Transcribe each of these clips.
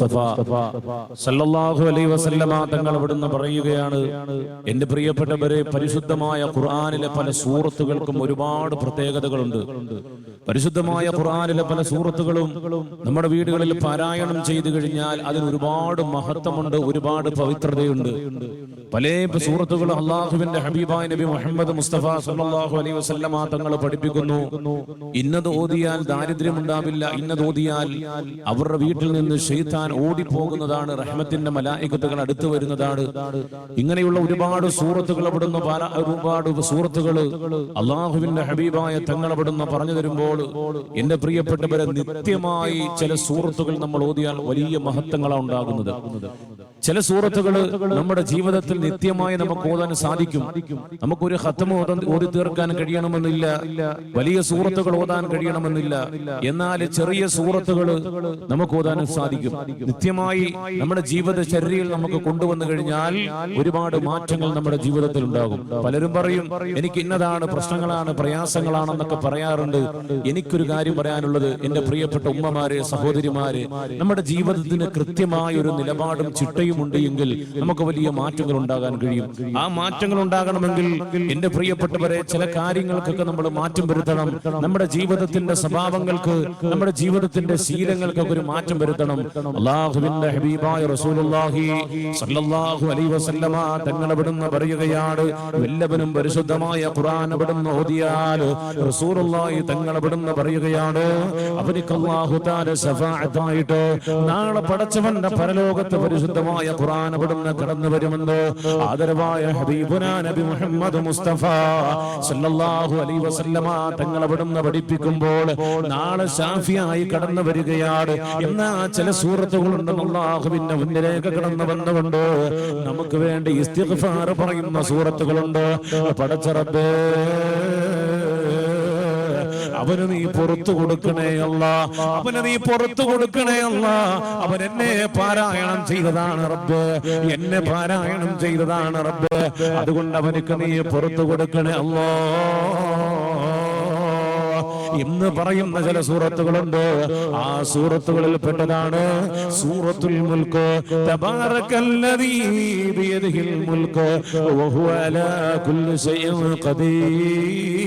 മുസ്തഫ സല്ലല്ലാഹു അലൈഹി വസല്ലമ തങ്ങൾ പറയുകയാണ് എന്റെ പ്രിയപ്പെട്ടവരെ പരിശുദ്ധമായ ഖുർആനിലെ പല സൂറത്തുകൾക്കും ഒരുപാട് പ്രത്യേകതകളുണ്ട്. പരിശുദ്ധമായ ഖുർആനിലെ പല സൂറത്തുകളും നമ്മുടെ വീടുകളിൽ പാരായണം ചെയ്തു കഴിഞ്ഞാൽ അതിന് ഒരുപാട് മഹത്വമുണ്ട് ഒരുപാട് പവിത്രതയുണ്ട്. പല സൂറത്തുകളും അള്ളാഹുവിന്റെ ഹബീബായ നബി മുഹമ്മദ് മുസ്തഫ സല്ലല്ലാഹു അലൈഹി വസല്ലമ തങ്ങൾ പഠിപ്പിക്കുന്നു. ഇന്നത് ഓതിയാൽ ദാരിദ്ര്യം ഉണ്ടാവില്ല ഇന്നത് ഓതിയാൽ അവരുടെ വീട്ടിൽ നിന്ന് ഷെയ്ത്താൻ ഓടിപ്പോകുന്നതാണ് റഹ്മത്തിന്റെ മലായികത്തുകൾ അടുത്ത് വരുന്നതാണ്. ഇങ്ങനെയുള്ള ഒരുപാട് സൂറത്തുകൾ അവിടുന്ന് ഒരുപാട് സൂറത്തുകൾ അള്ളാഹുവിന്റെ ഹബീബായ തങ്ങൾ അവിടുന്ന് പറഞ്ഞു തരുമ്പോൾ എന്റെ പ്രിയപ്പെട്ടവരെ നിത്യമായി ചില സൂറത്തുകൾ നമ്മൾ ഓതിയാൽ വലിയ മഹത്വങ്ങളാണ് ഉണ്ടാകുന്നത്. ചില സൂറത്തുകൾ നമ്മുടെ ജീവിതത്തിൽ നിത്യമായി നമുക്ക് ഓതാൻ സാധിക്കും. നമുക്കൊരു ഹത്തം ഓതി തീർക്കാൻ കഴിയണമെന്നില്ല. വലിയ സൂറത്തുകൾ ഓതാൻ കഴിയണമെന്നില്ല. എന്നാൽ ചെറിയ സൂറത്തുകൾ നമുക്ക് ഓതാൻ സാധിക്കും. നിത്യമായി നമ്മുടെ ജീവിത ശരീരയിൽ നമുക്ക് കൊണ്ടുവന്നു കഴിഞ്ഞാൽ ഒരുപാട് മാറ്റങ്ങൾ നമ്മുടെ ജീവിതത്തിൽ ഉണ്ടാകും. പലരും പറയും എനിക്ക് ഇന്നതാണ് പ്രശ്നങ്ങളാണ് പ്രയാസങ്ങളാണെന്നൊക്കെ പറയാറുണ്ട്. എനിക്കൊരു കാര്യം പറയാനുള്ളത് എന്റെ പ്രിയപ്പെട്ട ഉമ്മമാരെ സഹോദരിമാരെ നമ്മുടെ ജീവിതത്തിന് കൃത്യമായ ഒരു നിലപാടും ചിട്ടയും ഉണ്ട് എങ്കിൽ നമുക്ക് വലിയ മാറ്റങ്ങൾ ഉണ്ടാകാൻ കഴിയും. ആ മാറ്റങ്ങൾ ഉണ്ടാകണമെങ്കിൽ എന്റെ പ്രിയപ്പെട്ടവരെ ചില കാര്യങ്ങൾക്കൊക്കെ നമ്മൾ മാറ്റം വരുത്തണം. നമ്മുടെ ജീവിതത്തിന്റെ സ്വഭാവങ്ങൾക്ക് നമ്മുടെ ജീവിതത്തിന്റെ ശീലങ്ങൾക്കൊക്കെ ഒരു മാറ്റം വരുത്തണം. അള്ളാഹുവിന്റെ ഹബീബായ റസൂലുള്ളാഹി സല്ലല്ലാഹു അലൈഹി വസല്ലമ തങ്ങൾ അവിടുന്ന് പറയുകയാണ്. വല്ലവനും പരിശുദ്ധമായ ഖുർആൻ അവിടുന്ന് ഓതിയാൽ റസൂലുള്ളാഹി തങ്ങൾ അവിടുന്ന് പറയുകയാണ്. അവനിക്ക് അല്ലാഹു തആല ശഫാഅത്തായിട്ട് നാളെ പടച്ചവന്റെ പരലോകത്ത് പരിശുദ്ധമായ ഖുർആൻ അവിടുന്ന് കടന്നു വരുമെന്ന് ആദരവായ ഹബീബുനാ നബി മുഹമ്മദ് മുസ്തഫ സല്ലല്ലാഹു അലൈഹി വസല്ലമ തങ്ങൾ അവിടുന്ന് പഠിപ്പിക്കുമ്പോൾ നാളെ ഷാഫിയായി കടന്നു വരികയാണ്. എന്നാ ചില സൂറത്തുകളുണ്ട് അള്ളാഹുവിന്റെ മുന്നിലേക്ക് കടന്നു വന്നുകൊണ്ട് നമുക്ക് വേണ്ടി ഇസ്തിഗ്ഫാർ പറയുന്ന സൂറത്തുകളുണ്ട്. പടച്ചറബേ അവന് നീ പുറത്തു കൊടുക്കണേ അല്ല. അവന് നീ പുറത്തു കൊടുക്കണേ അല്ല. അവൻ എന്നെ പാരായണം ചെയ്തതാണ് റബ്ബ്. എന്നെ പാരായണം ചെയ്തതാണ് റബ്ബ്. അതുകൊണ്ട് അവനക്ക് നീ പുറത്തു കൊടുക്കണേ അല്ലോ. എന്ന് പറയുന്ന ചില സൂറത്തുകളുണ്ട്. ആ സൂറത്തുകളിൽ പെട്ടതാണ് സൂറത്തുൽ മുൽക്ക്. തബാറക്കല്ലദീ ബിയദിഹിൽ മുൽക്ക്. വഹുവ അലാ കുല്ലി ശൈഇൻ ഖദീർ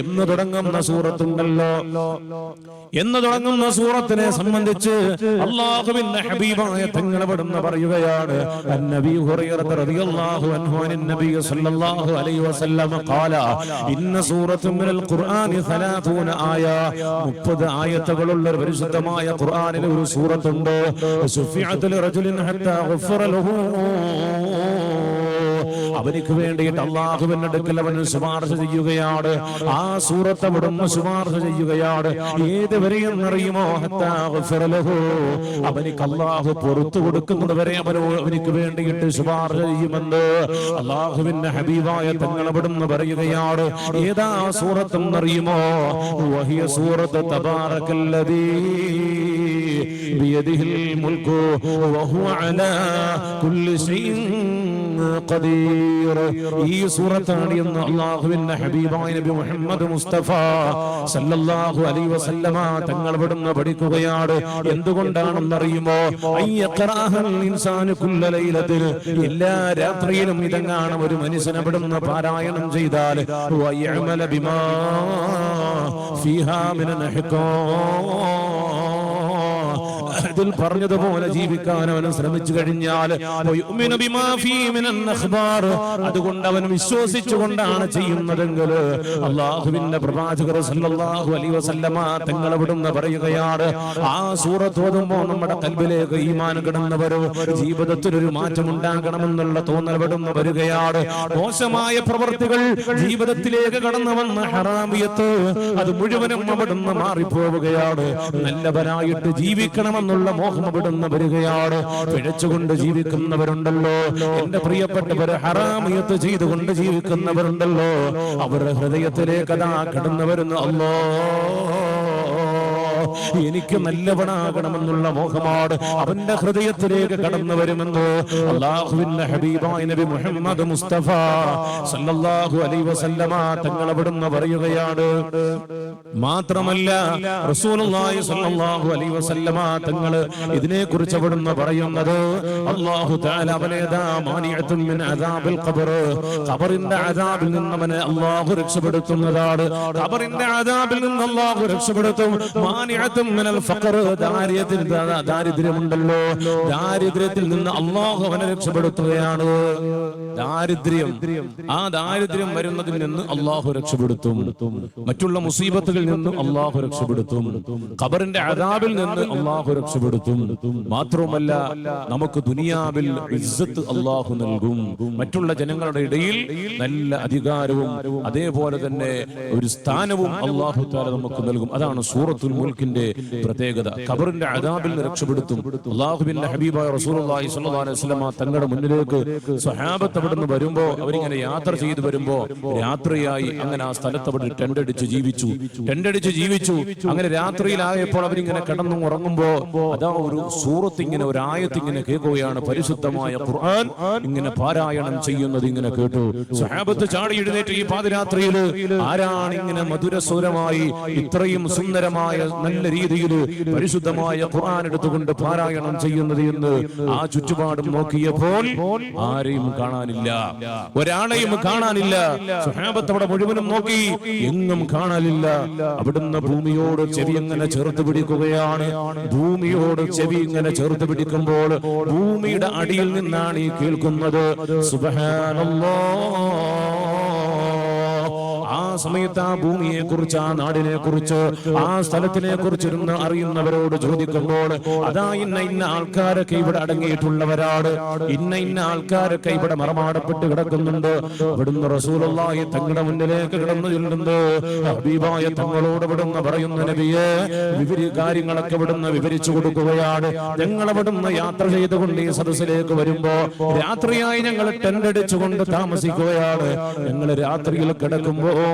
എന്ന് തുടങ്ങുന്ന സൂറത്തുണ്ടല്ലോ. എന്ന് തുടങ്ങുന്ന സൂറത്തിനെ സംബന്ധിച്ച് അള്ളാഹുവിന്റെ ഹബീബായ തങ്ങൾ തങ്ങളവിടുന്ന് പറയുകയാണ് റളിയല്ലാഹു അൻഹു സല്ലല്ലാഹു അലൈഹി ഖാല ഇന്ന ഖുർആനി 30 ആയ 30 ആയത്തുകളുള്ള ഒരു പരിശുദ്ധമായ ഖുർആനിലെ ഒരു സൂറത്തുണ്ട് ഹത്താ ഗുഫറ ലഹു അവനിക്ക് വേണ്ടിയിട്ട് അള്ളാഹുവിന്റെ അടുക്കൽ അവൻ ശുപാർശ ചെയ്യുകയാണ്. ആ സൂറത്ത് അവിടുന്ന് ശുപാർശ ചെയ്യുകയാണ്. ഏത് വരെയും ഹത്താ ഗഫറ ലഹു. അവനിക്ക് അള്ളാഹു പുറത്തു കൊടുക്കുന്നത് വരെ അവനോ അവനിക്ക് വേണ്ടിയിട്ട് ശുപാർശ ചെയ്യുമെന്ന് അള്ളാഹുവിന്റെ ഹബീബായ തങ്ങൾ അവിടുന്ന് പറയുകയാണ്. ഏതാ സൂറത്ത് എന്നറിയുമോ വഹിയ സൂറത്ത് തബാറക്കല്ലതീ ബിയദിഹിൽ الملك വഹുവ അലാ കുല്ലി ശൈഇൻ ഖദീർ. ഈ സൂറത്താണ് എന്ന് അള്ളാഹുവിന്റെ ഹബീബായ നബി മുഹമ്മദ് മുസ്തഫ സല്ലല്ലാഹു അലൈഹി വസല്ലമ തങ്ങൾ ഇവിടുന്ന് പഠിക്കുകയാണ്. എന്തുകൊണ്ടാണെന്നറിയുമോ? ഇൻസാനു കുല്ല ലൈലത്തിൽ എല്ലാ രാത്രിയിലും ഇതെങ്ങാണ് ഒരു മനുഷ്യൻ ഇവിടുന്ന് പാരായണം ചെയ്താൽ വയഅമല ബിമാ ഫീഹാ മിന അതിൽ പറഞ്ഞതുപോലെ ജീവിക്കാൻ അവൻ ശ്രമിച്ചു കഴിഞ്ഞാൽ. അതുകൊണ്ട് അവൻ വിശ്വസിച്ചുകൊണ്ടാണ് ചെയ്യുന്നതെങ്കിൽ അള്ളാഹുവിന്റെ പ്രവാചകർ സല്ലല്ലാഹു അലൈഹി വസല്ലമ തങ്ങൾ പറയുകയാണ് ആ സൂറത്ത് ഓതുമ്പോൾ നമ്മുടെ കൽബിലേക്ക് ഈമാൻ കിടന്നു ജീവിതത്തിൽ ഒരു മാറ്റം ഉണ്ടാകണമെന്നുള്ള തോന്നൽ ഇവിടുന്ന് വരികയാണ് മോശമായ പ്രവൃത്തികൾ ജീവിതത്തിലേക്ക് കടന്നു വന്ന ഹറാമിയത്ത് അത് മുഴുവനും അവിടുന്ന് മാറിപ്പോവുകയാണ് നല്ലവനായിട്ട് ജീവിക്കണമെന്നുള്ള മോഹം വിടുന്ന വരികയാണ് പിഴച്ചുകൊണ്ട് ജീവിക്കുന്നവരുണ്ടല്ലോ. എന്റെ പ്രിയപ്പെട്ടവര് ഹറാമിയത്ത് ചെയ്തുകൊണ്ട് ജീവിക്കുന്നവരുണ്ടല്ലോ. അവരുടെ ഹൃദയത്തിലേക്ക് അതാ കടന്നു വരുന്ന അല്ലോ എനിക്ക് നല്ലവനാകണമെന്നുള്ള മോഹമാണ് അവന്റെ ഹൃദയത്തിലേക്ക് കടന്നു വരുമെന്ന്? അള്ളാഹുവിന്റെ ഹബീബായ നബി മുഹമ്മദ് മുസ്തഫ സല്ലല്ലാഹു അലൈഹി വസല്ലമ തങ്ങൾ അവിടുന്ന് പറയുകയാണ്. മാത്രമല്ല റസൂലുള്ളാഹി സല്ലല്ലാഹു അലൈഹി വസല്ലമ തങ്ങൾ ഇതിനെക്കുറിച്ച് അവിടുന്ന് പറയുന്നത് അല്ലാഹു തആല അവനെ ദാ മാനിഅത്തുൻ മിൻ അദാബിൽ ഖബർ. ഖബറിന്റെ അദാബിൽ നിന്ന് അവനെ അല്ലാഹു രക്ഷപ്പെടുത്തുന്നതാണ്. ഖബറിന്റെ അദാബിൽ നിന്ന് അല്ലാഹു രക്ഷപ്പെടുത്തും. ദാരിദ്ര്യമുണ്ടല്ലോ. ദാരിദ്ര്യത്തിൽ നിന്ന് അല്ലാഹു അവനെ രക്ഷപ്പെടുത്തുകയാണ്. ദാരിദ്ര്യം. ആ ദാരിദ്ര്യം വരുന്നതിൽ നിന്ന് അള്ളാഹു രക്ഷപ്പെടുത്തും. മറ്റുള്ള മുസീബത്തുകളിൽ നിന്ന് അള്ളാഹു രക്ഷപ്പെടുത്തും. ഖബറിന്റെ അദാബിൽ നിന്ന് അള്ളാഹു രക്ഷപ്പെടുത്തും. മാത്രവുമല്ല നമുക്ക് ദുനിയാവിൽ ഇസ്സത്ത് അള്ളാഹു നൽകും. മറ്റുള്ള ജനങ്ങളുടെ ഇടയിൽ നല്ല അധികാരവും അതേപോലെ തന്നെ ഒരു സ്ഥാനവും അള്ളാഹു നമുക്ക് നൽകും. അതാണ് സൂറത്തുൽ മുൽക്കിന്റെ പ്രത്യേകത. ഖബറിന്റെ അദാബിൽ രക്ഷപ്പെടുത്തും. അള്ളാഹുബിന്റെ ഹബീബായ അലൈഹി വസല്ലമ തങ്ങളുടെ മുന്നിലേക്ക് സ്വഹാബത്ത് അവിടുന്ന് വരുമ്പോ അവരിങ്ങനെ യാത്ര ചെയ്തു വരുമ്പോ രാത്രിയായി അങ്ങനെ ആ സ്ഥലത്ത് അവിടെ ടെന്റ് അടിച്ച് ജീവിച്ചു. ടെന്റ് അടിച്ച് ജീവിച്ചു. അങ്ങനെ രാത്രിയിലായപ്പോൾ അവരിങ്ങനെ കിടന്നു ഉറങ്ങുമ്പോ അതാ ഒരു സൂറത്ത് ഇങ്ങനെ ഒരു ആയത്ത് ഇങ്ങനെ കേൾക്കുകയാണ്. പരിശുദ്ധമായ ഖുർആൻ ഇങ്ങനെ പാരായണം ചെയ്യുന്നത് ഇങ്ങനെ കേട്ടു. സ്വഹാബത്ത് ചാടി എഴുന്നേറ്റ് ഈ പാതിരാത്രിയിൽ ആരാണ് ഇങ്ങനെ മധുരസ്വരമായി ഇത്രയും സുന്ദരമായ നല്ല രീതിയിൽ പരിശുദ്ധമായ ഖുർആൻ എടുത്തുകൊണ്ട് പാരായണം ചെയ്യുന്നത് എന്ന് ആ ചുറ്റുപാടും നോക്കിയപ്പോൾ ആരെയും കാണാനില്ല ഒരാളെയും കാണാനില്ല. സുഹാബത്ത് അവിടെ മുഴുവനും നോക്കി എങ്ങും കാണാനില്ല അവിടുന്ന് ഭൂമിയോട് ചെവി ഇങ്ങനെ ചേർത്ത് പിടിക്കുകയാണ്. ഭൂമിയോട് ചെവി ഇങ്ങനെ ചേർത്ത് പിടിക്കുമ്പോൾ ഭൂമിയുടെ അടിയിൽ നിന്നാണ് ഈ കേൾക്കുന്നത്. സുബഹാനല്ലാഹ് ആ സമയത്ത് ആ ഭൂമിയെ കുറിച്ച് ആ നാടിനെ കുറിച്ച് ആ സ്ഥലത്തിനെ കുറിച്ചിരുന്ന് അറിയുന്നവരോട് ചോദിക്കുമ്പോൾ അതാ ഇന്ന ഇന്ന ആൾക്കാരൊക്കെ ഇവിടെ അടങ്ങിയിട്ടുള്ളവരാണ്. ഇന്ന ഇന്ന ആൾക്കാരൊക്കെ ഇവിടെ മറമാടപ്പെട്ട് കിടക്കുന്നുണ്ട്. ഇവിടുന്ന് റസൂലുള്ളാഹി തങ്ങളുടെ മുന്നിലേക്ക് കിടന്നു ചെല്ലുന്നത് ഹബീബായ തങ്ങളോട് ഇവിടുന്ന് പറയുന്ന നബിയെ വിവരി കാര്യങ്ങളൊക്കെ ഇവിടുന്ന് വിവരിച്ചു കൊടുക്കുകയാണ്. ഞങ്ങൾ ഇവിടുന്ന് യാത്ര ചെയ്തുകൊണ്ട് ഈ സദസ്സിലേക്ക് വരുമ്പോ രാത്രിയായി ഞങ്ങൾ ടെൻഡടിച്ചുകൊണ്ട് താമസിക്കുകയാണ്. ഞങ്ങൾ രാത്രിയിൽ കിടക്കുമ്പോ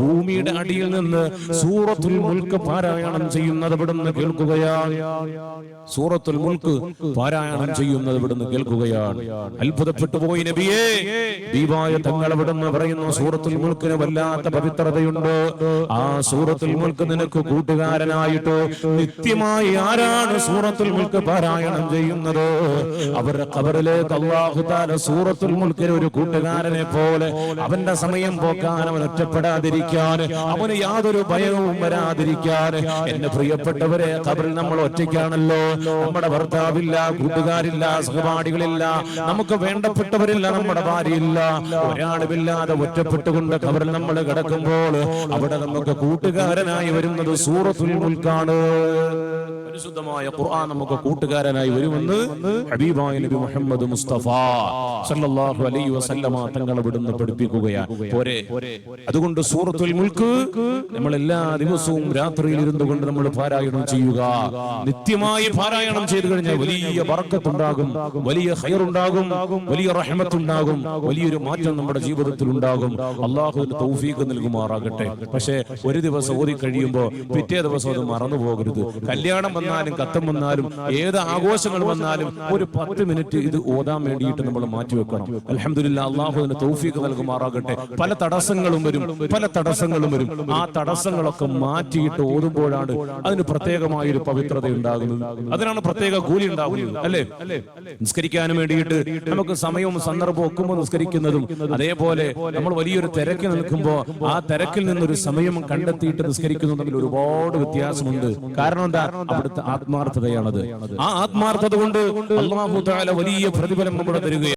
ഭൂമിയുടെ അടിയിൽ നിന്ന് സൂറത്തുൽ മുൽക്ക് പാരായണം ചെയ്യുന്നത് ഇവിടുന്ന് കേൾക്കുകയാണ്? സൂറത്തുൽ മുൽക്ക് പാരായണം ചെയ്യുന്നത് ഇവിടുന്ന് കേൾക്കുകയാണ്? അത്ഭുതപ്പെട്ടു പോയി നബിയേ. ദീപായ തങ്ങൾ ഇവിടുന്ന് പറയുന്നു? സൂറത്തുൽ മുൽക്കിന് വല്ലാത്ത പവിത്രതയുണ്ട്. ആ സൂറത്തുൽ മുൽക്ക് നിനക്ക് കൂട്ടുകാരനായിട്ട് നിത്യമായി ആരാണ് സൂറത്തുൽ മുൽക്ക് പാരായണം ചെയ്യുന്നത്? അവരുടെ കബറിലേക്ക് അള്ളാഹു സൂറത്തുൽ മുൽക്കിന് ഒരു കൂട്ടുകാരനെ പോലെ അവന്റെ സമയം പോക്കാൻ അവൻ ഒറ്റപ്പെടാതിരിക്കാൻ അവന് യാതൊരു ഭയവും വരാതിരിക്കാൻ. എന്റെ പ്രിയപ്പെട്ടവരെ കബറിൽ നമ്മൾ ഒറ്റയ്ക്കാണല്ലോ. നമ്മുടെ ഭർത്താവില്ല കൂട്ടുകാരില്ല സഹപാഠികളില്ല. നമുക്ക് വേണ്ടപ്പെട്ടവരില്ല നമ്മുടെ ഭാര്യയില്ല. ഒരാളുമില്ലാതെ ഒറ്റപ്പെട്ടുകൊണ്ട് കബറിൽ നമ്മൾ കിടക്കുമ്പോൾ അവിടെ നമുക്ക് കൂട്ടുകാരനായി വരുന്നത് സൂറത്തുൽ മുൽക്കാണ്. പരിശുദ്ധമായ ഖുർആൻ നമുക്ക് കൂട്ടുകാരനായി വരുമെന്ന് ഹബീബായ നബി മുഹമ്മദ് മുസ്തഫ സല്ലല്ലാഹു അലൈഹി വസല്ലമ തങ്ങളെ വിടുന്ന് പഠിപ്പിക്കുകയാണ്. പോരെ? അതുകൊണ്ട് മുൽക്ക് നമ്മൾ എല്ലാ ദിവസവും രാത്രിയിൽ ഇരുന്നു കൊണ്ട് നമ്മൾ പാരായണം ചെയ്യുക. നിത്യമായി പാരായണം ചെയ്തു കഴിഞ്ഞാൽ വലിയ വറക്കത്തുണ്ടാകും വലിയ ഹയറുണ്ടാകും വലിയ റഹ്മത്തുണ്ടാകും വലിയൊരു മാറ്റം നമ്മുടെ ജീവിതത്തിൽ ഉണ്ടാകും. അള്ളാഹുവിന് തൗഫീഖ് നൽകുമാറാകട്ടെ. പക്ഷേ ഒരു ദിവസം ഓതി കഴിയുമ്പോൾ പിറ്റേ ദിവസം അത് മറന്നു പോകരുത്. കല്യാണം വന്നാലും കത്തം വന്നാലും ഏത് ആഘോഷങ്ങൾ വന്നാലും ഒരു പത്ത് മിനിറ്റ് ഇത് ഓതാൻ വേണ്ടിയിട്ട് നമ്മൾ മാറ്റി വെക്കണം അലഹമില്ല അള്ളാഹുവിന് തൗഫീഖ് നൽകുമാറാകട്ടെ. പല തടസ്സങ്ങളും വരും പല തടസ്സങ്ങളും വരും. ആ തടസ്സങ്ങളൊക്കെ മാറ്റിയിട്ട് ഓതുമ്പോഴാണ് അതിന് പ്രത്യേകമായ ഒരു പവിത്രത ഉണ്ടാകുന്നത് അതിനാണ് പ്രത്യേക കൂലി ഉണ്ടാകുന്നത് അല്ലേ? നിസ്കരിക്കാനും വേണ്ടിയിട്ട് നമുക്ക് സമയവും സന്ദർഭവും ഒക്കുമ്പോൾ നിസ്കരിക്കുന്നതും അതേപോലെ നമ്മൾ വലിയൊരു തിരക്ക് നിൽക്കുമ്പോൾ ആ തിരക്കിൽ നിന്നൊരു സമയം കണ്ടെത്തിയിട്ട് നിസ്കരിക്കുന്നുണ്ടെങ്കിൽ തമ്മിൽ ഒരുപാട് വ്യത്യാസമുണ്ട്. കാരണം എന്താ? അവിടുത്തെ ആത്മാർത്ഥതയാണത്. ആ ആത്മാർത്ഥത കൊണ്ട് വലിയ പ്രതിഫലം നമ്മുടെ തരികയാണ്.